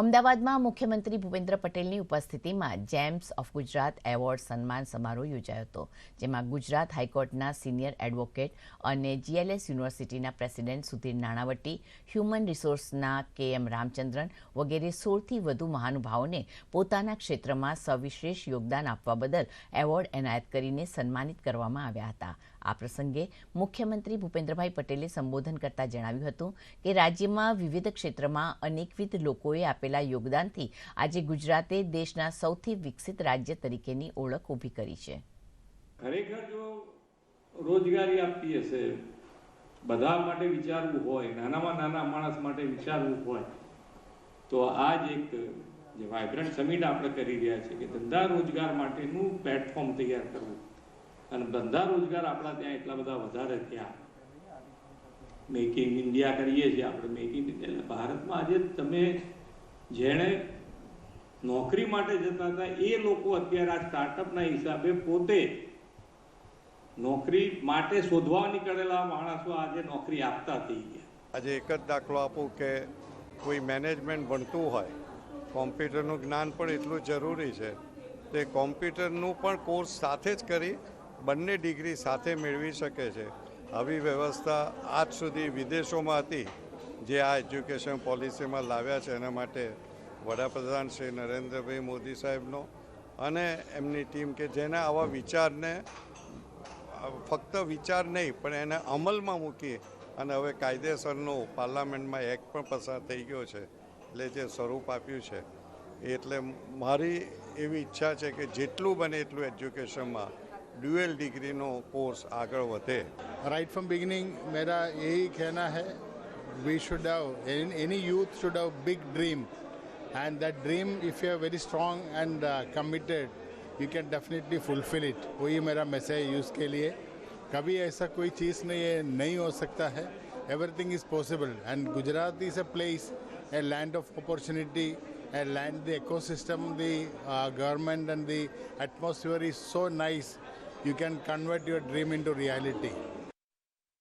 અમદાવાદમાં મુખ્યમંત્રી ભૂપેન્દ્ર પટેલની ઉપસ્થિતિમાં જેમ્સ ઓફ ગુજરાત એવોર્ડ સન્માન સમારોહ યોજાયો હતો, જેમાં ગુજરાત હાઈકોર્ટના સિનિયર એડવોકેટ અને જીએલએસ યુનિવર્સિટીના પ્રેસિડેન્ટ સુધીર નાણાવટી, હ્યુમન રિસોર્સના કે એમ રામચંદ્રન વગેરે સોળથી વધુ મહાનુભાવોને પોતાના ક્ષેત્રમાં સવિશેષ યોગદાન આપવા બદલ એવોર્ડ એનાયત કરીને સન્માનિત કરવામાં આવ્યા હતા. આ પ્રસંગે મુખ્યમંત્રી ભૂપેન્દ્રભાઈ પટેલે સંબોધન કરતા જણાવ્યું હતું કે રાજ્યમાં વિવિધ ક્ષેત્રમાં અનેકવિધ લોકોએ આપેલા યોગદાનથી આજે ગુજરાતે દેશના સૌથી વિકસિત રાજ્ય તરીકેની ઓળખ ઊભી કરી છે. ખરેખર જો રોજગારી આપતી હશે, બધા માટે વિચારવું હોય, નાનામાં નાના માણસ માટે વિચારવું હોય, તો આ જ એક જે વાઇબ્રન્ટ સમિટ આપણે કરી રહ્યા છીએ કે ધંધા રોજગાર માટેનું પ્લેટફોર્મ તૈયાર કરવું. અને ધંધા રોજગાર આપણા ત્યાં એટલા બધા વધારે ત્યાં મેક ઇન ઇન્ડિયા કરીએ છીએ આપણે મેક ઇન એટલે ભારતમાં આજે તમે જેણે નોકરી માટે જતા હતા, એ લોકો અત્યારે આ સ્ટાર્ટઅપના હિસાબે પોતે નોકરી માટે શોધવા નીકળેલા માણસો આજે નોકરી આપતા થઈ ગયા. આજે એક જ દાખલો આપું કે કોઈ મેનેજમેન્ટ ભણતું હોય કોમ્પ્યુટરનું જ્ઞાન પણ એટલું જરૂરી છે. તે કોમ્પ્યુટરનું પણ કોર્સ સાથે જ કરી બંને ડિગ્રી સાથે મેળવી શકે છે. આવી વ્યવસ્થા આજ સુધી વિદેશોમાં હતી. જે આ એજ્યુકેશન પોલિસીમાં લાવ્યા છે એના માટે વડાપ્રધાન શ્રી નરેન્દ્રભાઈ મોદી સાહેબનો અને એમની ટીમ કે જેને આવા વિચારને ફક્ત વિચાર નહીં, પણ એને અમલમાં મૂકીએ અને હવે કાયદેસરનો પાર્લામેન્ટમાં એક્ટ પણ પસાર થઈ ગયો છે, એટલે જે સ્વરૂપ આપ્યું છે, એટલે મારી એવી ઈચ્છા છે કે જેટલું બને એટલું એજ્યુકેશનમાં ડ્યુએલ ડિગ્રીનો કોર્સ આગળ વધે. રાઇટ ફ્રોમ બિગિનિંગ મેરા એ કહેના હૈ है we should have any youth should have big dream and that dream if you are very strong and committed you can definitely fulfil it वही मेरा मैसेज यूथ के लिए कभी ऐसा कोई चीज़ नहीं है नहीं हो सकता है everything is possible and Gujarat is a place a land of opportunity a land the ecosystem the uh, government and the atmosphere is so nice you can convert your dream into reality